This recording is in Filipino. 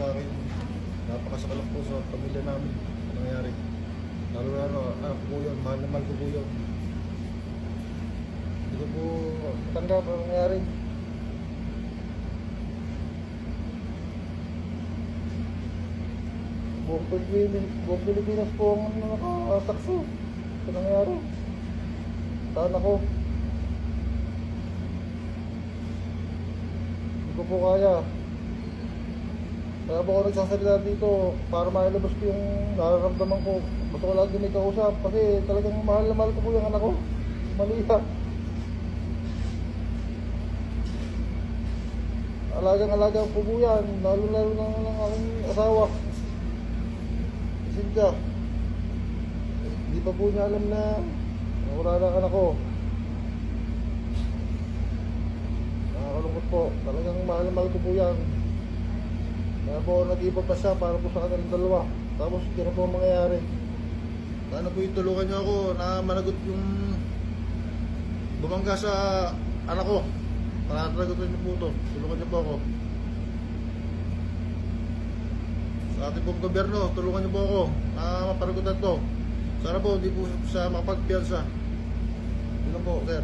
napakasakalak po sa pamilya namin ang nangyari. Lalo na ano, ko po yun, mahal na mahal ko po yun. Hindi ko po tanggap ang nangyari. Buong Pilipinas, buong Pilipinas po ang nakasakso sa nangyari. Saan ako? Hindi ko po kaya. Kaya po ako nagsasalita dito para mailabas ko yung nararamdaman ko. Ba't ko lagi may kausap? Kasi talagang mahal na mahal ko po yung anak ko. Maliha. Alagang-alaga po po yan. Lalo-lalo na ng aking asawa. Sinta. Hindi pa po niya alam na wala na anak ko. Nakakalungkot po. Talagang mahal na mahal ko po yan. Kaya po nag-iba pa siya para po sa kanilang dalawa. Tapos hindi na po ang mangyayari. Sana po yung tulungan niyo ako na managot yung bumangga sa anak ko. Panataragotin niyo po ito. Tulungan niyo po ako. Sa ating pong gobyerno, tulungan niyo po ako na mapanagutan to. Sana po hindi po siya makapagpiyansa. Yun po, sir.